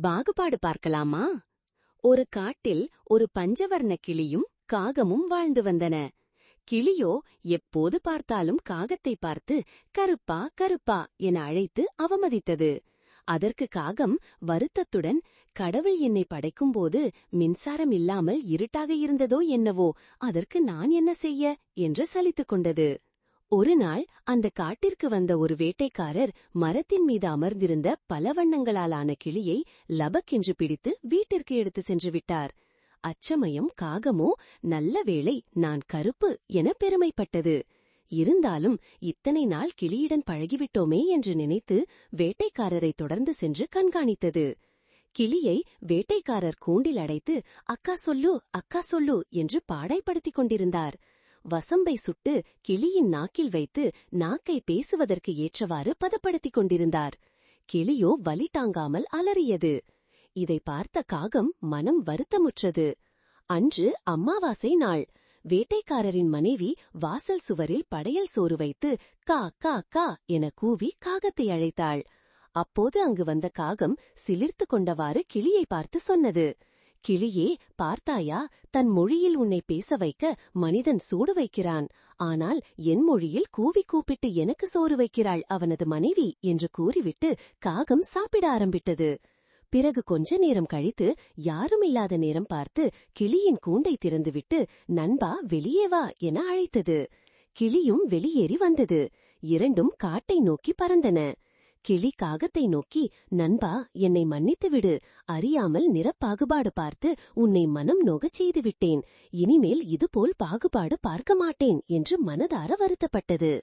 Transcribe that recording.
பாகுபாடு பார்க்கலாமா? ஒரு காட்டில் ஒரு பஞ்சவர்ண கிளியும் காகமும் வாழ்ந்து வந்தன. கிளியோ எப்போது பார்த்தாலும் காகத்தை பார்த்து கருப்பா கருப்பா என அழைத்து அவமதித்தது. அதற்கு காகம் வருத்தத்துடன் கடவுள் என்னை படைக்கும்போது மின்சாரம் இல்லாமல் இருட்டாக இருந்ததோ என்னவோ அதற்கு நான் என்ன செய்ய? என்று சலித்துக் கொண்டது. ஒரு நாள் அந்த காட்டிற்கு வந்த ஒரு வேட்டைக்காரர் மரத்தின் மீது அமர்ந்திருந்த பல வண்ணங்களாலான கிளியை லபக்கென்று பிடித்து வீட்டிற்கு எடுத்து சென்று விட்டார். அச்சமயம் காகமோ நல்ல வேளை நான் கருப்பு என பெருமைப்பட்டது. இருந்தாலும் இத்தனை நாள் கிளியுடன் பழகிவிட்டோமே என்று நினைத்து வேட்டைக்காரரை தொடர்ந்து சென்று கண்காணித்தது. கிளியை வேட்டைக்காரர் கூண்டில் அடைத்து அக்கா சொல்லு அக்கா சொல்லு என்று பாடைப்படுத்திக் கொண்டிருந்தார். வசம்பை சுட்டு கிளியின் நாக்கில் வைத்து நாக்கை பேசுவதற்கு ஏற்றவாறு பதப்படுத்திக் கொண்டிருந்தார். கிளியோ வலி தாங்காமல் அலறியது. இதை பார்த்த காகம் மனம் வருத்தமுற்றது. அன்று அம்மாவாசை நாள். வேட்டைக்காரரின் மனைவி வாசல் சுவரில் படையல் சோறு வைத்து கா கா கா என கூவி காகத்தை அழைத்தாள். அப்போது அங்கு வந்த காகம் சிலிர்த்து கொண்டவாறு கிளியை பார்த்து சொன்னது. கிளியே பார்த்தாயா? தன் மொழியில் உன்னை பேச வைக்க மனிதன் சூடு வைக்கிறான். ஆனால் என் மொழியில் கூவி கூப்பிட்டு எனக்கு சோறு வைக்கிறாள் அவனது மனைவி என்று கூறிவிட்டு காகம் சாப்பிட ஆரம்பித்தது பிறகு கொஞ்ச நேரம் கழித்து யாரும் இல்லாத நேரம் பார்த்து கிளியின் கூண்டை திறந்துவிட்டு நண்பா வெளியே வா என அழைத்தது. கிளியும் வெளியேறி வந்தது. இரண்டும் காட்டை நோக்கி பறந்தன. கிளி காகத்தை நோக்கி நண்பா என்னை மன்னித்துவிடு அறியாமல் நிறப்பாகுபாடு பார்த்து உன்னை மனம் நோகச் செய்துவிட்டேன். இனிமேல் இதுபோல் பாகுபாடு பார்க்க மாட்டேன் என்று மனதார வருத்தப்பட்டது.